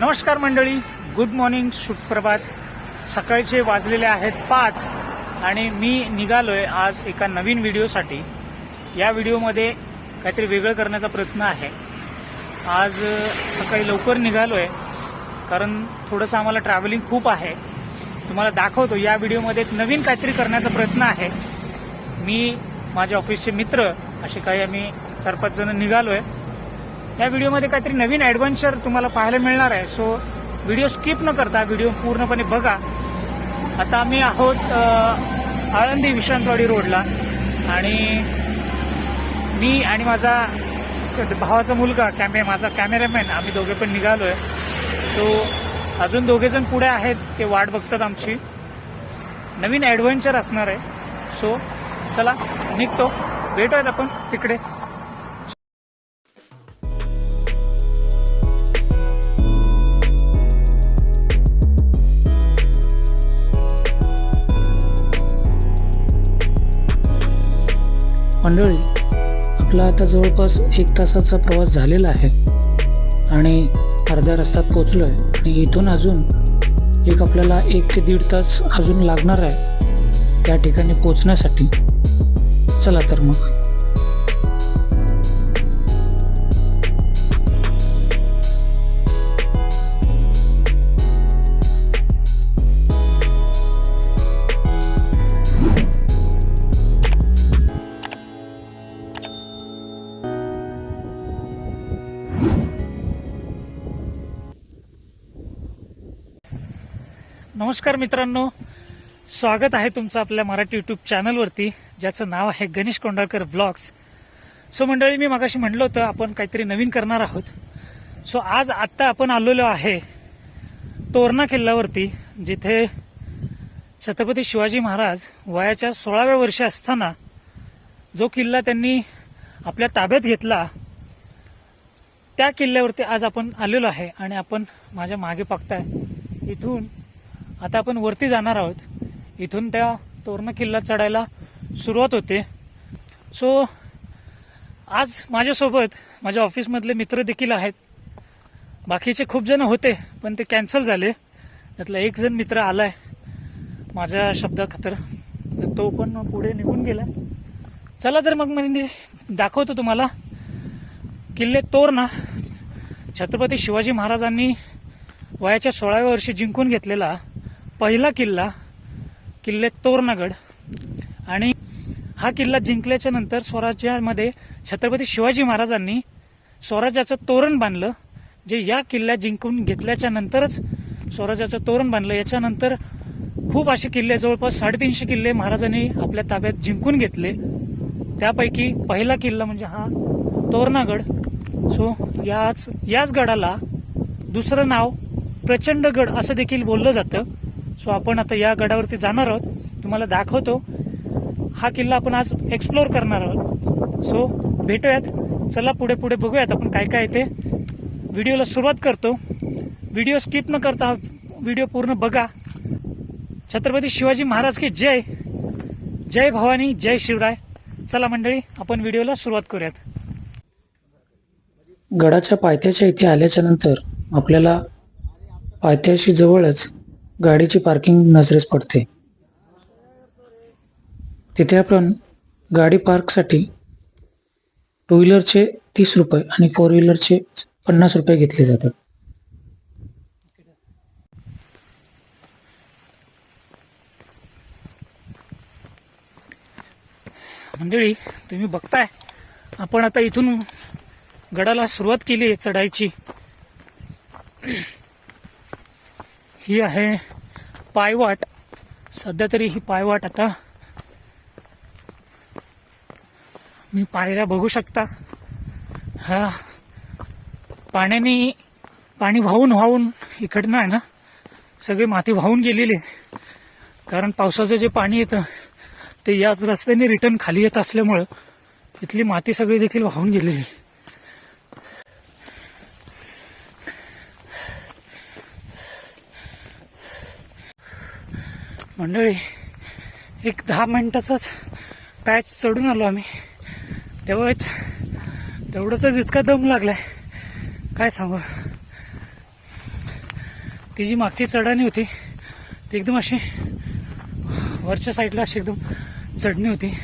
नमस्कार मंडळी. Good morning सुप्रभात. सकाळचे वाजलेले आहेत पाच आणि मी निघालोय आज एका नवीन व्हिडिओसाठी. या व्हिडिओमध्ये काहीतरी वेगळं करण्याचा प्रयत्न आहे. आज सकाळी लवकर निघालोय कारण थोडंसं आम्हाला ट्रॅव्हलिंग खूप आहे. तुम्हाला दाखवतो या व्हिडिओमध्ये एक नवीन काहीतरी करण्याचा प्रयत्न आहे. मी माझ्या ऑफिसचे मित्र असे काही आम्ही चार पाच जण निघालोय. या व्हिडिओमध्ये काहीतरी नवीन ॲडव्हेंचर तुम्हाला पाहायला मिळणार आहे. सो व्हिडिओ स्किप न करता व्हिडिओ पूर्णपणे बघा. आता आम्ही आहोत आळंदी विश्रांतवाडी रोडला. आणि मी आणि माझा भावाचा मुलगा कॅमे माझा कॅमेरामॅन आम्ही दोघे पण निघालो आहे सो अजून दोघे जण पुढे आहेत ते वाट बघतात आमची. नवीन ॲडव्हेंचर असणार आहे. सो चला निघतो. भेटूयात आपण तिकडे. मंडळी आपला आता जवळपास एक तासाचा प्रवास झालेला आहे आणि अर्ध्या रस्त्यात पोचलो आहे आणि इथून अजून एक आपल्याला एक ते दीड तास अजून लागणार आहे त्या ठिकाणी पोचण्यासाठी चला तर मग. नमस्कार मित्रांनो. स्वागत आहे तुमचं आपल्या मराठी युट्यूब चॅनलवरती ज्याचं नाव आहे गणेश कोंडाळकर ब्लॉग्स सो मंडळी मी मागाशी म्हटलं होतं आपण काहीतरी नवीन करणार आहोत. सो आज आत्ता आपण आलेलो आहे तोरणा किल्ल्यावरती जिथे छत्रपती शिवाजी महाराज वयाच्या सोळाव्या वर्षी असताना जो किल्ला त्यांनी आपल्या ताब्यात घेतला त्या किल्ल्यावरती आज आपण आलेलो आहे आणि आपण माझ्या मागे पागताय इथून आता आपण वरती जाणार आहोत. इथून त्या तोरणा किल्ला चढायला सुरुवात होते. सो आज माझ्यासोबत माझ्या ऑफिसमधले मित्र देखील आहेत. बाकीचे खूप जण होते पण ते कॅन्सल झाले. त्यातला एक जण मित्र आलाय माझ्या शब्दाखातर. तर तो पण पुढे निघून गेला. चला तर मग म्हणजे दाखवतो तुम्हाला. किल्ले तोरणा. छत्रपती शिवाजी महाराजांनी वयाच्या सोळाव्या वर्षी जिंकून घेतलेला पहिला किल्ला किल्ले तोरणागड आणि हा किल्ला जिंकल्याच्या नंतर स्वराज्यामध्ये छत्रपती शिवाजी महाराजांनी स्वराज्याचं तोरण बांधलं जे या किल्ला जिंकून घेतल्याच्या नंतरच स्वराज्याचं तोरण बांधलं. याच्यानंतर खूप असे किल्ले जवळपास साडेतीनशे किल्ले महाराजांनी आपल्या ताब्यात जिंकून घेतले. त्यापैकी पहिला किल्ला म्हणजे हा तोरणागड. सो याच याच गडाला दुसरं नाव प्रचंडगड असं देखील बोललं जातं. सो आपण आता या गडावरती जाणार आहोत. तुम्हाला दाखवतो. हा किल्ला आपण आज एक्सप्लोर करणार आहोत. सो भेटूयात. चला पुढे पुढे बघूयात आपण काय काय ते. व्हिडिओला सुरुवात करतो. व्हिडिओ स्किप न करता व्हिडिओ पूर्ण बघा. छत्रपती शिवाजी महाराज की जय. जय भवानी जय शिवराय. चला मंडळी आपण व्हिडिओला सुरुवात करूयात. गडाच्या पायथ्याच्या इथे आल्याच्यानंतर आपल्याला पायथ्याशी जवळच गाडीची पार्किंग नजरेस पडते. तिथे आपण गाडी पार्कसाठी टू व्हीलरचे तीस रुपये आणि फोर व्हीलरचे पन्नास रुपये घेतले जातात. मंडळी तुम्ही बघताय आपण आता इथून गडाला सुरुवात केली आहे चढायची ही आहे पायवाट. सध्या तरी ही पायवाट आता मी पायऱ्या बघू शकता. हा. पाण्याने पाणी वाहून वाहून इकडनं आहे ना सगळी माती वाहून गेलेली कारण पावसाचं जे पाणी येतं ते याच रस्त्याने रिटर्न खाली येत असल्यामुळं इथली माती सगळी देखील वाहून गेलेली मंडळी एक दहा मिनिटाचाच पॅच चढून आलो आम्ही. तेव्हाच तेवढंच इतका दम लागलाय. काय सांगू? ती जी मागची चढाणी होती ती एकदम अशी वरच्या साईडला अशी एकदम चढणी होती.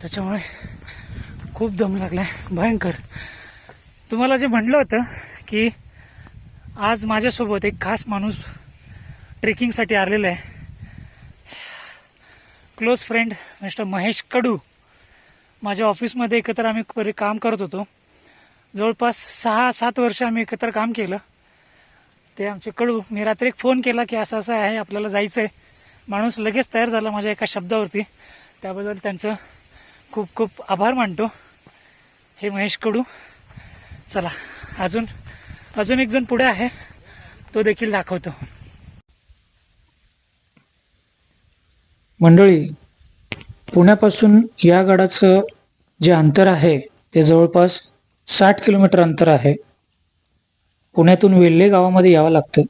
त्याच्यामुळे खूप दम लागलाय. भयंकर. तुम्हाला जे म्हणलं होतं की आज माझ्यासोबत एक खास माणूस ट्रेकिंगसाठी आलेला आहे. Close friend mister Mahesh Kadu माझ्या ऑफिसमध्ये एकत्र आम्ही काम करत होतो. जवळपास सहा सात वर्ष आम्ही एकत्र काम केलं. ते आमचे कडू मी रात्री एक फोन केला की असं असं आहे आपल्याला जायचं आहे माणूस लगेच तयार झाला माझ्या एका शब्दावरती. त्याबद्दल त्यांचं खूप खूप आभार मानतो. हे महेश कडू. चला अजून अजून एक जण पुढे आहे. तो देखील दाखवतो. मंडळी पुण्यापासून या गडाचं जे अंतर आहे ते जवळपास साठ किलोमीटर अंतर आहे. पुण्यातून वेल्हे गावामध्ये यावं लागतं.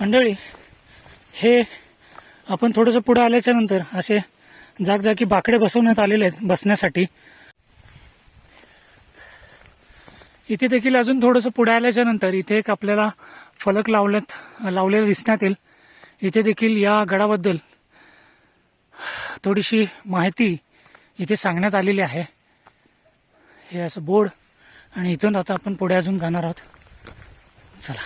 मंडळी हे आपण थोडंसं पुढे आल्याच्यानंतर असे जागजागी बाकडे बसवण्यात आलेले आहेत बसण्यासाठी. इथे देखील अजून थोडंसं पुढे आल्याच्यानंतर इथे एक आपल्याला फलक लावण्यात लावलेलं दिसण्यात येईल इथे देखील या गडाबद्दल थोडीशी माहिती इथे सांगण्यात आलेली आहे. हे असं बोर्ड आणि इथून आता आपण पुढे अजून जाणार आहोत. चला.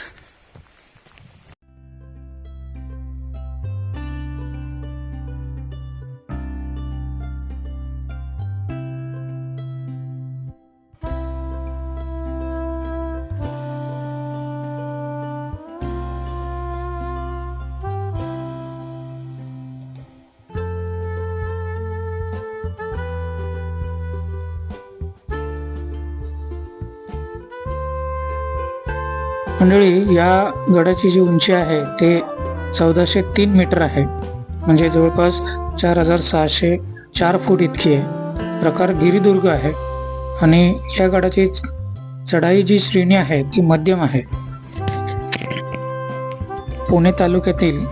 मंडळी या गडाची जी उंची आहे ते चौदाशे तीन मीटर आहे. म्हणजे जवळपास चार हजार सहाशे चार फूट इतकी आहे. प्रकार गिरिदुर्ग आहे. आणि या गडाची चढाई जी श्रेणी आहे ती मध्यम आहे. पुणे तालुक्यातील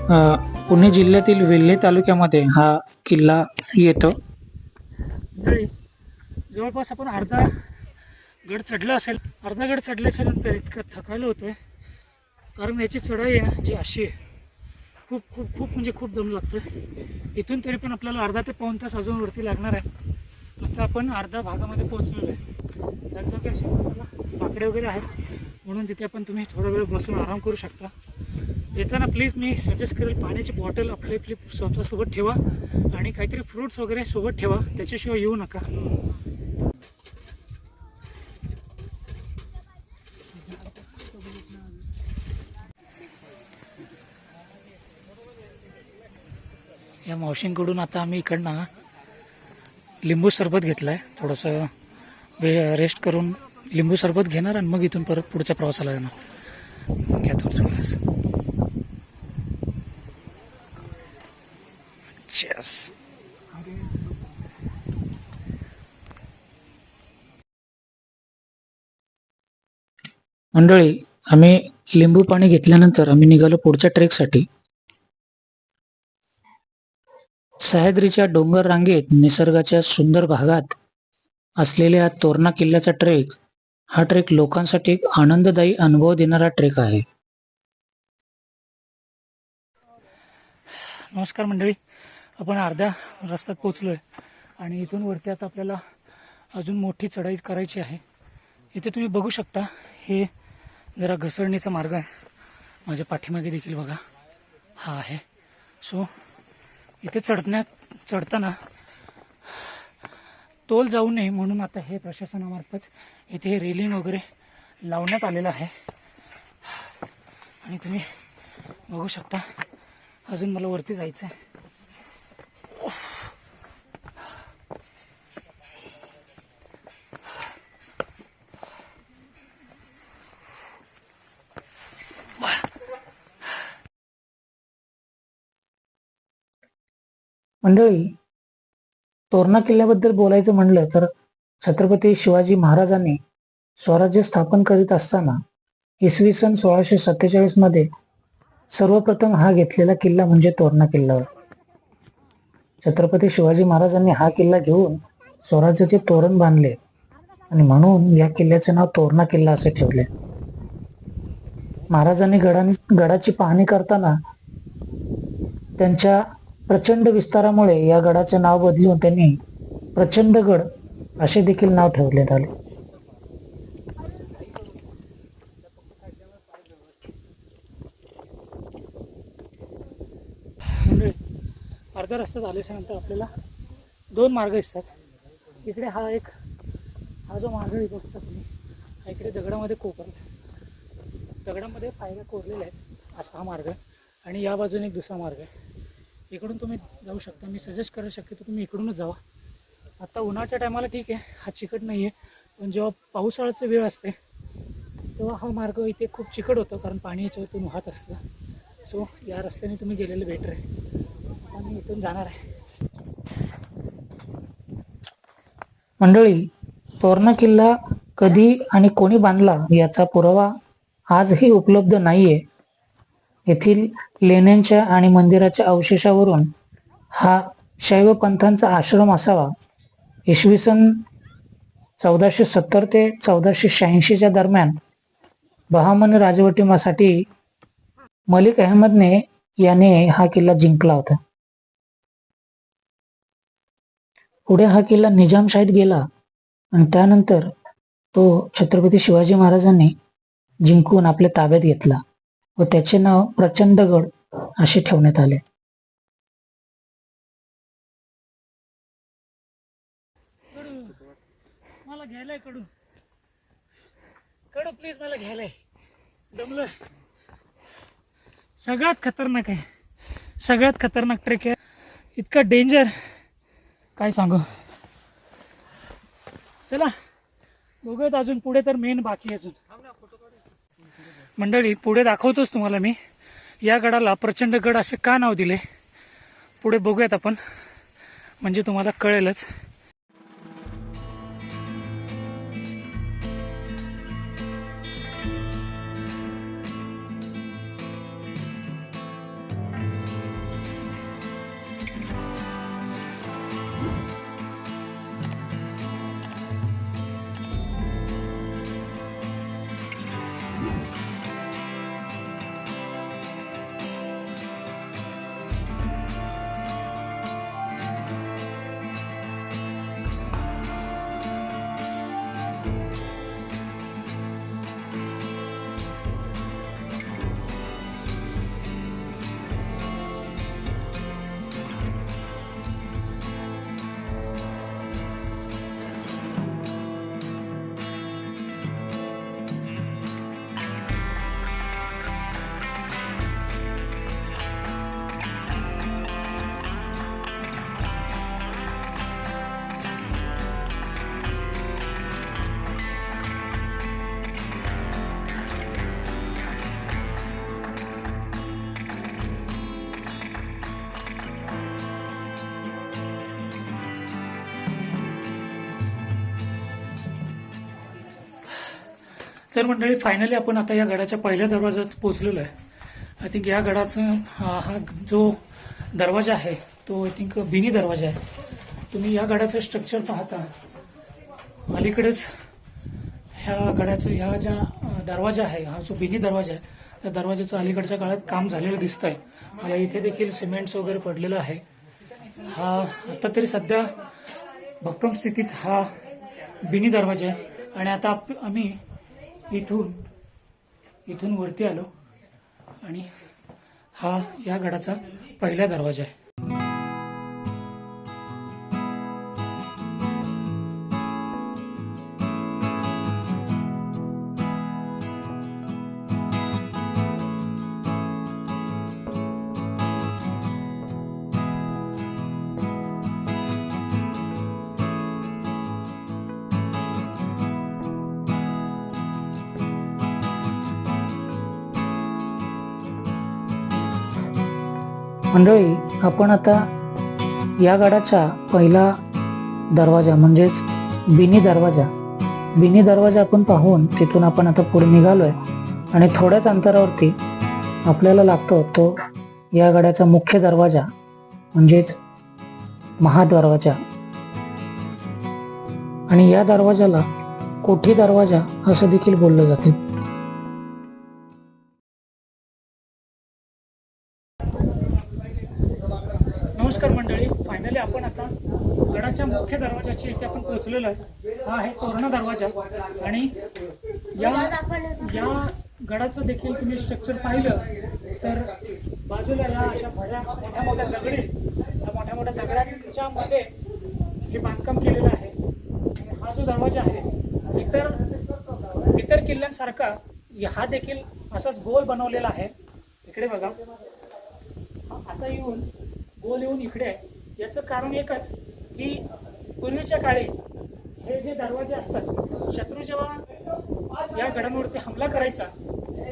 पुणे जिल्ह्यातील वेल्हे तालुक्यामध्ये हा किल्ला येतो. जवळपास आपण अर्धा गड चढला असेल अर्धा गड चढल्याच्या नंतर इतकं थकायला आहे कारण याची चढाई आहे ना जी अशी आहे खूप खूप खूप म्हणजे खूप दम लागतो आहे इथून तरी पण आपल्याला अर्धा ते पाऊन तास अजून वरती लागणार आहे. आता आपण अर्धा भागामध्ये पोहोचलेलो आहे. जागजागी असे बसायला बाकडे वगैरे आहेत म्हणून तिथे आपण तुम्ही थोडा वेळ बसून आराम करू शकता. येताना प्लीज मी सजेस्ट करेल पाण्याची बॉटल आपली आपली स्वतःसोबत ठेवा आणि काहीतरी फ्रुट्स वगैरे सोबत ठेवा त्याच्याशिवाय येऊ नका या मावशींकडून आता आम्ही इकडनं लिंबू सरबत घेतलाय. थोडंसं वे रेस्ट करून लिंबू सरबत घेणार आणि मग इथून परत पुढच्या प्रवासाला जाणार. घ्या थोडंसं ग्लास मंडळी आम्ही लिंबू पाणी घेतल्यानंतर आम्ही निघालो पुढच्या ट्रेकसाठी सह्याद्रीच्या डोंगर रांगेत निसर्गाच्या सुंदर भागात असलेल्या तोरणा किल्ल्याचा ट्रेक हा ट्रेक लोकांसाठी एक आनंददायी अनुभव देणारा ट्रेक आहे. नमस्कार मंडळी. आपण अर्ध्या रस्त्यात पोचलोय आणि इथून वरती आता आपल्याला अजून मोठी चढाई करायची आहे. इथे तुम्ही बघू शकता हे जरा घसरणीचा मार्ग आहे. माझ्या पाठीमागे देखील बघा हा आहे. सो इथे चढण्यात चढताना तोल जाऊ नये म्हणून आता हे प्रशासनामार्फत इथे रेलिंग वगैरे लावण्यात आलेलं आहे. आणि तुम्ही बघू शकता अजून मला वरती जायचं आहे मंडळी तोरणा किल्ल्याबद्दल बोलायचं म्हणलं तर छत्रपती शिवाजी महाराजांनी स्वराज्य स्थापन करीत असताना इसवी सन सोळाशे सत्तेचाळीसमध्ये सर्वप्रथम हा घेतलेला किल्ला म्हणजे तोरणा किल्ला. छत्रपती शिवाजी महाराजांनी हा किल्ला घेऊन स्वराज्याचे तोरण बांधले आणि म्हणून या किल्ल्याचे नाव तोरणा किल्ला असे ठेवले. महाराजांनी गडानी गडाची पाहणी करताना त्यांच्या प्रचंड विस्तारामुळे या गडाचे नाव बदलून त्यांनी प्रचंडगड असे देखील नाव ठेवण्यात आले. म्हणजे अर्ध्या रस्त्यात आल्याच्यानंतर आपल्याला दोन मार्ग दिसतात. इकडे हा एक हा जो मार्ग आहे बघता तुम्ही हा इकडे दगडामध्ये कोपरला दगडामध्ये पायऱ्या कोरलेल्या आहेत असा हा मार्ग आणि या बाजूने एक दुसरा मार्ग आहे. इकडून तुम्ही जाऊ शकता. मी सजेस्ट करू शक्यतो तुम्ही इकडूनच जावा. आत्ता उन्हाच्या टायमाला ठीक आहे. हा चिकट नाही आहे पण जेव्हा पावसाळ्याचं वेळ असते तेव्हा हा मार्ग इथे खूप चिकट होतो कारण पाणी याच्यावरतून वाहत असतं. सो या रस्त्याने तुम्ही गेलेलं बेटर आहे. आम्ही इथून जाणार आहे. मंडळी तोरणा किल्ला कधी आणि कोणी बांधला याचा पुरावा आजही उपलब्ध नाही आहे येथील लेण्यांच्या आणि मंदिराच्या अवशेषावरून हा शैव पंथांचा आश्रम असावा. इसवी सन चौदाशे सत्तर ते चौदाशे शहाऐंशीच्या दरम्यान बहामन राजवटीमासाठी मलिक अहमदने याने हा किल्ला जिंकला होता. पुढे हा किल्ला निजामशाहीत गेला आणि त्यानंतर तो छत्रपती शिवाजी महाराजांनी जिंकून आपल्या ताब्यात घेतला. व त्याचे नाव प्रचंडगड असे ठेवण्यात आले. मला घ्यायलाय कडू. कडू प्लीज मला घ्यायलाय. दमलोय. सगळ्यात खतरनाक आहे. सगळ्यात खतरनाक ट्रेक आहे. इतका डेंजर काय सांगू? चला. बघूयात अजून पुढे तर मेन बाकी अजून. मंडळी पुढे दाखवतोच तुम्हाला मी. या गडाला प्रचंड गड असे का नाव दिले? पुढे बघूयात आपण. म्हणजे तुम्हाला कळेलच. तर मंडळी फायनली आपण आता या गडाच्या पहिल्या दरवाजात पोहोचलेलो आहे. आय थिंक या गडाचं हा जो दरवाजा आहे तो आय थिंक बिनी दरवाजा आहे. तुम्ही या गडाचं स्ट्रक्चर पाहता. अलीकडेच ह्या गडाचं ह्या ज्या दरवाजा आहे हा जो बिनी दरवाजा आहे त्या दरवाजाचं अलीकडच्या काळात काम झालेलं दिसत आहे मला इथे देखील सिमेंट्स वगैरे पडलेलं आहे. हा आता तरी सध्या भक्कम स्थितीत हा बिनी दरवाजा आहे. आणि आता आप- आम्ही इथून इथून वरती आलो. आणि हा या गडाचा पहिला दरवाजा आहे. मंडळी आपण आता या गडाचा पहिला दरवाजा म्हणजेच बिनी दरवाजा. बिनी दरवाजा आपण पाहून तिथून आपण आता पुढे निघालोय. आणि थोड्याच अंतरावरती आपल्याला लागतो तो या गडाचा मुख्य दरवाजा म्हणजेच महादरवाजा. आणि या दरवाजाला कोठी दरवाजा असं देखील बोललं जाते. मोठ्या मुख्य दरवाजाच्या इथे आपण पोहोचलेलो आहे. हा आहे तोरणा दरवाजा. आणि या या गडाचं देखील तुम्ही स्ट्रक्चर पाहिलं तर बाजूला या अशा भऱ्या मोठ्या मोठ्या दगडी या मोठ्या मोठ्या दगडांच्या मध्ये हे बांधकाम केलेलं आहे. आणि हा जो दरवाजा आहे इतर इतर किल्ल्यांसारखा हा देखील असाच गोल बनवलेला आहे. इकडे बघा. असा येऊन गोल येऊन इकडे आहे. याचं कारण एकच की पूर्वीच्या काळी हे जे दरवाजे असतात शत्रू जेव्हा या गडांवरती हमला करायचा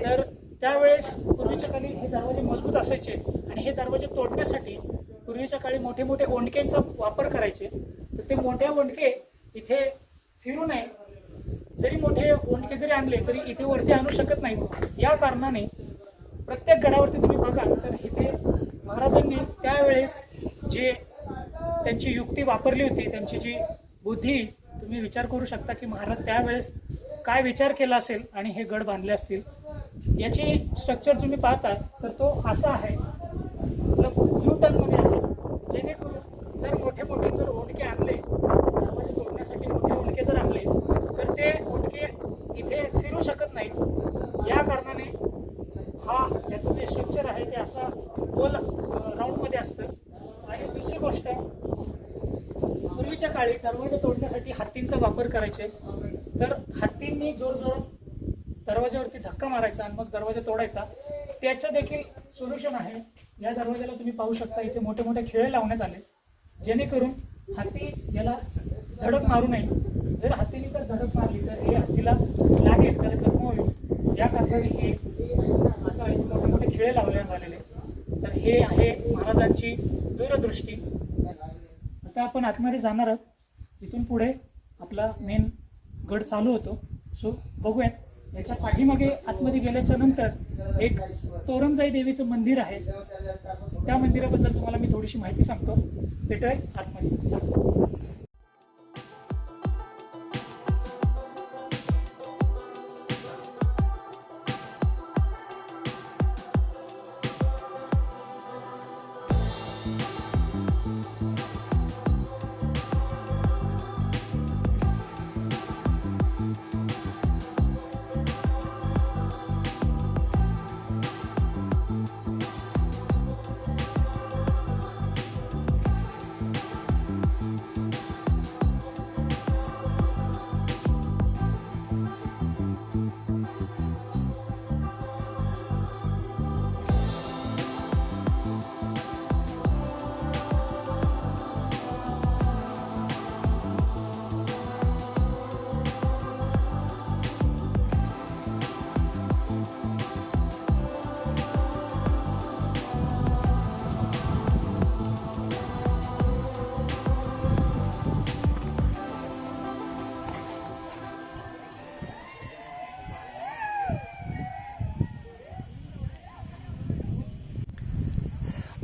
तर त्यावेळेस पूर्वीच्या काळी हे दरवाजे मजबूत असायचे आणि हे दरवाजे तोडण्यासाठी पूर्वीच्या काळी मोठे मोठे ओंडक्यांचा वापर करायचे. तर ते मोठे ओंडके इथे फिरू नये. जरी मोठे ओंडके जरी आणले तरी इथे वरती आणू शकत नाहीत. या कारणाने प्रत्येक गडावरती तुम्ही बघाल तर इथे महाराजांनी त्यावेळेस जे त्यांची युक्ती वापरली होती त्यांची जी बुद्धी तुम्ही विचार करू शकता की महाराज त्यावेळेस काय विचार केला असेल आणि हे गड बांधले असतील. याची स्ट्रक्चर तुम्ही पाहता तर तो असा आहे. यू मध्ये आहे. जेणेकरून जर मोठे मोठे जर ओंडके आणले दरवाजे तोडण्यासाठी मोठे ओंडके जर आणले तर ते ओंडके इथे फिरू शकत नाहीत. या कारणाने हा याचं जे स्ट्रक्चर आहे ते असा गोल राऊंडमध्ये असतं आणि दुसरी गोष्ट पूर्वीच्या काळी दरवाजा तोडण्यासाठी हत्तींचा वापर करायचे. तर हत्तींनी जोर जोर दरवाजावरती धक्का मारायचा आणि मग दरवाजा तोडायचा. त्याचं देखील सोल्युशन आहे. या दरवाजाला तुम्ही पाहू शकता इथे मोठे मोठे खिळे लावण्यात आले. जेणेकरून हत्ती याला धडक मारू नये. जर हत्तीने जर धडक मारली तर हे हत्तीला लागेल त्याला जखम होईल. या कारणाने हे असं आहे मोठे मोठे खिळे लावण्यात आलेले तर हे आहे महाराजांची दूरदृष्टी. आता आपण आतमध्ये जाणार आहोत. इथून पुढे आपला मेन गड चालू होतो. सो बघूयात. याच्या पाठीमागे आतमध्ये गेल्याच्यानंतर एक तोरणजाई देवीचं मंदिर आहे. त्या मंदिराबद्दल तुम्हाला मी थोडीशी माहिती सांगतो. भेटूया आतमध्ये.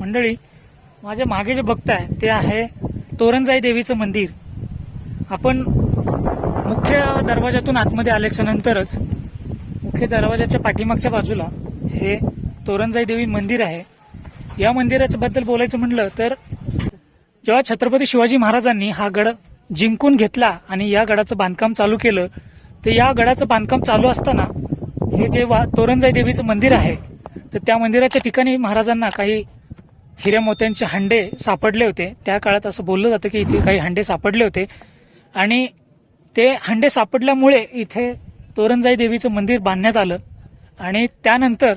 मंडळी माझ्या मागे जे बघताय ते आहे तोरणजाई देवीचं मंदिर. आपण मुख्य दरवाजातून आतमध्ये आल्याच्या नंतरच मुख्य दरवाजाच्या पाठीमागच्या बाजूला हे तोरणजाई देवी मंदिर आहे. या मंदिराच्या बद्दल बोलायचं म्हटलं तर जेव्हा छत्रपती शिवाजी महाराजांनी हा गड जिंकून घेतला आणि या गडाचं बांधकाम चालू केलं तर या गडाचं बांधकाम चालू असताना हे जे वा तोरणजाई देवीचं मंदिर आहे तर त्या मंदिराच्या ठिकाणी महाराजांना काही हिऱ्या मोत्यांचे हंडे सापडले होते. त्या काळात असं बोललं जातं की इथे काही हंडे सापडले होते. आणि ते हंडे सापडल्यामुळे इथे तोरणजाई देवीचं मंदिर बांधण्यात आलं. आणि त्यानंतर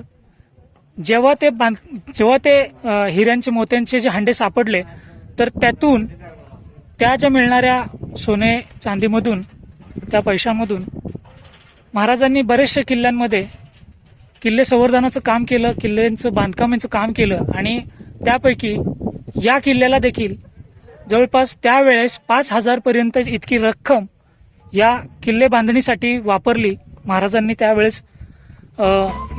जेव्हा ते बांध जेव्हा ते हिऱ्यांचे मोत्यांचे जे हंडे सापडले तर त्यातून त्या ज्या मिळणाऱ्या सोने चांदीमधून त्या पैशामधून महाराजांनी बरेचशा किल्ल्यांमध्ये किल्ले संवर्धनाचं काम केलं किल्ल्यांचं बांधकामाचं काम केलं आणि त्यापैकी या किल्ल्याला देखील जवळपास त्यावेळेस पाच हजारपर्यंत इतकी रक्कम या किल्ले बांधणीसाठी वापरली. महाराजांनी त्यावेळेस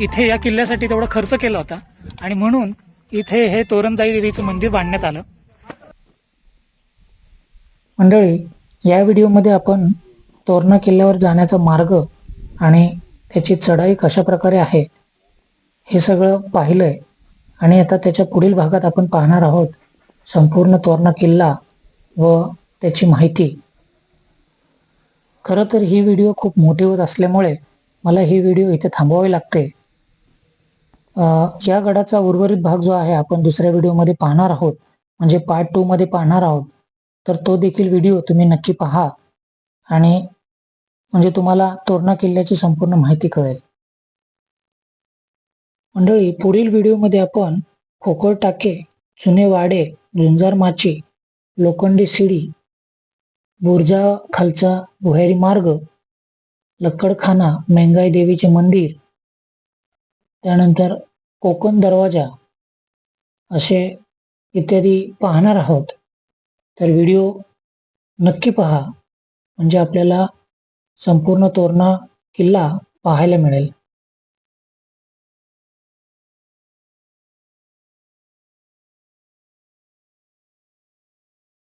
इथे या किल्ल्यासाठी तेवढा खर्च केला होता. आणि म्हणून इथे हे तोरणदाई देवीचं मंदिर बांधण्यात आलं. मंडळी या व्हिडिओमध्ये आपण तोरणा किल्ल्यावर जाण्याचा मार्ग आणि त्याची चढाई कशा प्रकारे आहे हे सगळं पाहिलंय. आणि आता त्याच्या पुढील भागात आपण पाहणार आहोत संपूर्ण तोरणा किल्ला व त्याची माहिती. खरं तर ही व्हिडिओ खूप मोठी होत असल्यामुळे मला ही व्हिडिओ इथे थांबवावी लागते. या गडाचा उर्वरित भाग जो आहे आपण दुसऱ्या व्हिडिओमध्ये पाहणार आहोत म्हणजे पार्ट टू मध्ये पाहणार आहोत. तर तो देखील व्हिडिओ तुम्ही नक्की पहा आणि म्हणजे तुम्हाला तोरणा किल्ल्याची संपूर्ण माहिती कळेल. मंडळी पुढील व्हिडिओमध्ये आपण खोकळ टाके जुने वाडे झुंजार माची लोखंडी शिडी बुर्जा खालचा भुयारी मार्ग लक्कडखाना मेंगाई देवीचे मंदिर त्यानंतर कोकण दरवाजा असे इत्यादी पाहणार आहोत. तर व्हिडिओ नक्की पहा. म्हणजे आपल्याला संपूर्ण तोरणा किल्ला पाहायला मिळेल.